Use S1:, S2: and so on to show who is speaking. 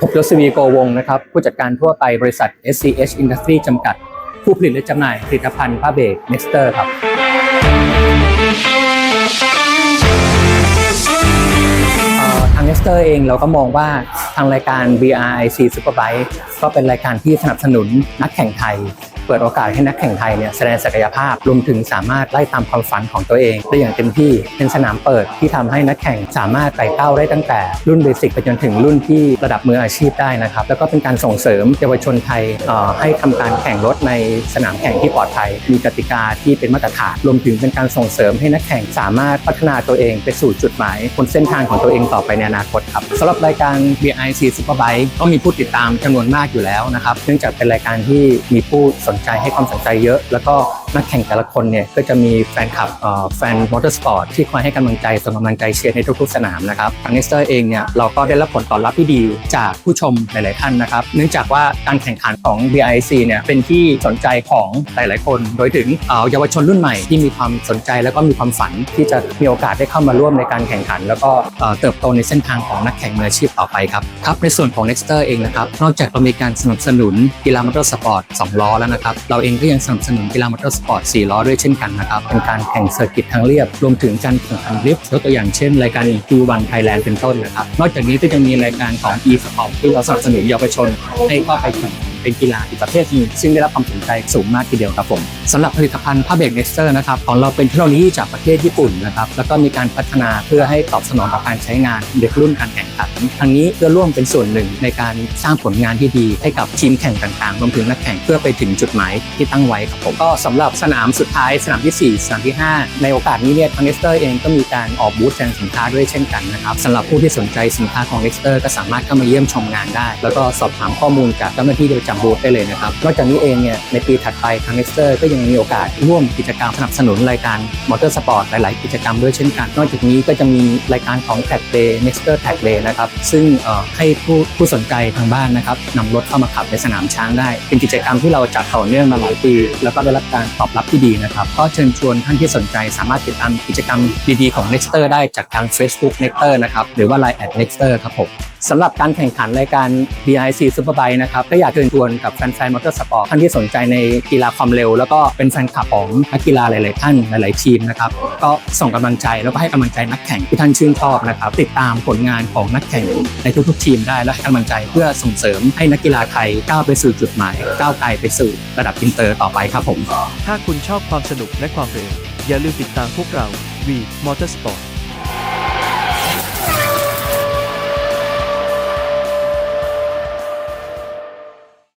S1: พบยศวีโกวงนะครับผู้จัดการทั่วไปบริษัท SCH Industry จำกัด ผู้ผลิตและจำหน่ายผลิตภัณฑ์ผ้าเบรก Nexter ครับ ทาง Nexter เองเราก็มองว่าทางรายการ BRIC Superbike ก็เป็นรายการที่สนับสนุนนักแข่งไทย เปิดโอกาสให้นักแข่งไทยเนี่ยแสดงศักยภาพรวมถึงสามารถไล่ตามความฝันของตัวเองได้อย่างเต็มที่เป็นสนามเปิดที่ทำให้นักแข่งสามารถไต่เต้าได้ตั้งแต่รุ่นเบสิกไปจนถึงรุ่นที่ระดับมืออาชีพได้นะครับแล้วก็เป็นการส่งเสริมเยาวชนไทยให้ทำการแข่งรถในสนามแข่งที่ปลอดภัย มีกติกาที่เป็นมาตรฐานรวมถึงเป็นการส่งเสริมให้นักแข่งสามารถพัฒนาตัวเองไปสู่จุดหมายบนเส้นทางของตัวเองต่อไปในอนาคตครับสำหรับรายการ BIC Superbike ก็มีผู้ติดตามจำนวนมากอยู่แล้วนะครับเนื่องจากเป็นรายการที่มีผู้สนใจให้ความสนใจเยอะ แล้วก็ นักแข่งแต่ละคนเนี่ยก็จะมีแฟนคลับแฟนมอเตอร์สปอร์ตที่คอยให้กำลังใจส่งกำลังใจเชียร์ในทุกๆสนามนะครับทางเนสเตอร์เองเนี่ยเราก็ได้รับผลตอบรับที่ดีจากผู้ชมหลาย ๆ ท่านนะครับ เนื่องจากว่าการแข่งขันของ BIC เนี่ยเป็นที่สนใจของหลาย ๆ คน โดยถึงเยาวชนรุ่นใหม่ที่มีความสนใจแล้วก็มีความฝันที่จะมีโอกาสได้เข้ามาร่วมในการแข่งขัน แล้วก็เอ่อเติบโตในเส้นทางของนักแข่งมืออาชีพต่อไปครับครับในส่วนของ Nexter เองนะครับนอกจากเรามีการสนับสนุนกีฬามอเตอร์สปอร์ต2ล้อแล้วนะครับเราเองก็ยังสนับสนุนกีฬามอเตอร์สปอร์ต4ล้อด้วยเช่นกันนะครับ เป็นการแข่งเซอร์กิตทางเรียบ รวมถึงการแข่งขันดริฟต์ยกตัวอย่างเช่นรายการ Q1 Thailand เป็นต้นนะครับ นอกจากนี้ก็จะมีรายการของ e-sport ที่เราสนับสนุนเยาวชนให้เข้าไปแข่ง เป็นกีฬาอีกประเภทหนึงซึ่งได้รับความสนใจสูงมากทีเดียวครับผมสำหรับผลิตภัณฑ์ผ้าเบรกเนสเตอร์นะครับของเราเป็นเทคโนโลยีจากประเทศญี่ปุ่นนะครับแล้วก็มีการพัฒนาเพื่อให้ตอบสนองต่อการใช้งานเด็กรุ่นการแข่งขันทั้งนี้เพื่อร่วมเป็นส่วนหนึ่งในการสร้างผลงานที่ดี ให้กับทีมแข่งต่างๆรวมถึงนักแข่งเพื่อไปถึงจุดหมายที่ตั้งไว้ครับผมก็สำหรับสนามสุดท้ายสนามทีสี่ 4 สนามที่ 5 ในโอกาสนี้เนี่ยทางเนสเตอร์เองก็มีการออกบูธแสดงสินค้าด้วยเช่นกันนะครับสำหรับผู้ที่สนใจสินค้าของเนสเตอร์ก็สามารถเข้ามาเยี่ยมชมงานได้ แล้วก็สอบถามข้อมูลจากเจ้าหน้าที่ประจำบูธได้เลยนะครับ นอกจากนี้เองเนี่ยในปีถัดไปทาง Nexter ก็ยังมีโอกาสร่วมกิจกรรมสนับสนุนรายการมอเตอร์สปอร์ตหลาย ๆ กิจกรรมด้วยเช่นกัน นอกจากนี้ก็จะมีรายการของ Tag Day Nexter Tag Day นะครับ ซึ่งให้ผู้ผู้สนใจทางบ้านนะครับนำรถเข้ามาขับในสนามช้างได้ เป็นกิจกรรมที่เราจัดต่อเนื่องมาหลายปี แล้วก็ได้รับการตอบรับที่ดีนะครับก็เชิญชวนท่านที่สนใจสามารถติดตามกิจกรรมดี ๆ ของ Nexter ได้จากทาง Facebook Nexter นะครับหรือว่า Line at Nexter ครับผม สำหรับการแข่งขันรายการ BIC Superbike นะครับก็อยากเชิญชวนกับแฟนๆมอเตอร์สปอร์ตท่านที่สนใจในกีฬาความเร็ว แล้วก็เป็นแฟนคลับของนักกีฬาหลาย ๆ ท่านหลาย ๆ ทีมนะครับก็ส่งกำลังใจแล้วก็ให้กำลังใจนักแข่งที่ท่านชื่นชอบนะครับติดตามผลงานของนักแข่งในทุก ๆ ทีมได้และให้กำลังใจเพื่อส่งเสริมให้นักกีฬาไทยก้าวไปสู่จุดหมายก้าวไกลไปสู่ระดับอินเตอร์ต่อไปครับผม
S2: ถ้าคุณชอบความสนุกและความเร็วอย่าลืมติดตามพวกเรา V Motorsport